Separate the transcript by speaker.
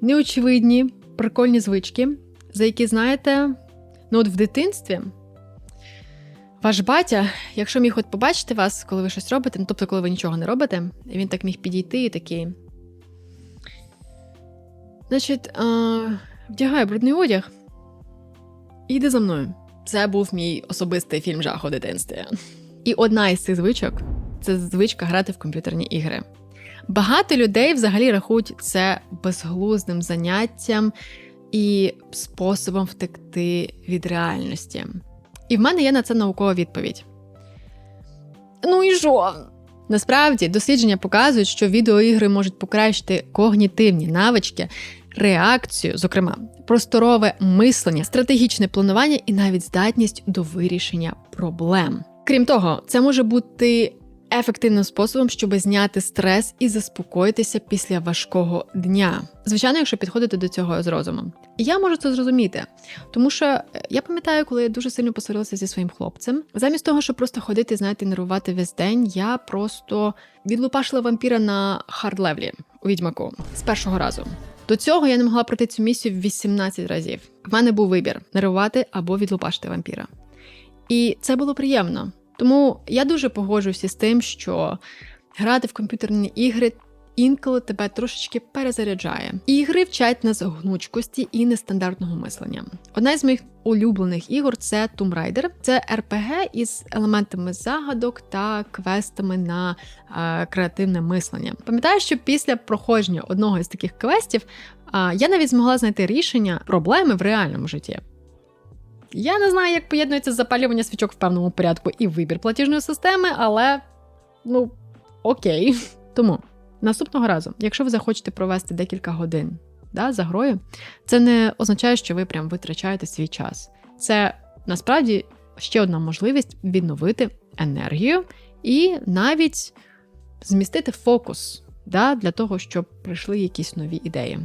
Speaker 1: неочевидні, прикольні звички, за які знаєте, ну от в дитинстві. Ваш батя, якщо міг от побачити вас, коли ви щось робите, ну тобто, коли ви нічого не робите, він так міг підійти і такий. Значить, вдягай брудний одяг і йди за мною. Це був мій особистий фільм жах у дитинстві. І одна із цих звичок це звичка грати в комп'ютерні ігри. Багато людей взагалі рахують це безглуздим заняттям і способом втекти від реальності. І в мене є на це наукова відповідь. Ну і що? Насправді дослідження показують, що відеоігри можуть покращити когнітивні навички, реакцію, зокрема, просторове мислення, стратегічне планування і навіть здатність до вирішення проблем. Крім того, це може бути ефективним способом, щоб зняти стрес і заспокоїтися після важкого дня. Звичайно, якщо підходити до цього з розумом. І я можу це зрозуміти, тому що е, я пам'ятаю, коли я дуже сильно посварилася зі своїм хлопцем. Замість того, щоб просто ходити, знаєте, нервувати весь день, я просто відлупашила вампіра на хард-левлі у відьмаку з першого разу. До цього я не могла пройти цю місію 18 разів. В мене був вибір нервувати або відлупашити вампіра. І це було приємно. Тому я дуже погоджуюся з тим, що грати в комп'ютерні ігри інколи тебе трошечки перезаряджає. Ігри вчать нас гнучкості і нестандартного мислення. Одна з моїх улюблених ігор це Tomb Raider. Це RPG із елементами загадок та квестами на е, креативне мислення. Пам'ятаю, що після проходження одного із таких квестів е, я навіть змогла знайти рішення проблеми в реальному житті. Я не знаю, як поєднується запалювання свічок в певному порядку і вибір платіжної системи, але ну окей. Тому наступного разу, якщо ви захочете провести декілька годин да, за грою, це не означає, що ви прям витрачаєте свій час. Це насправді ще одна можливість відновити енергію і навіть змістити фокус да, для того, щоб прийшли якісь нові ідеї.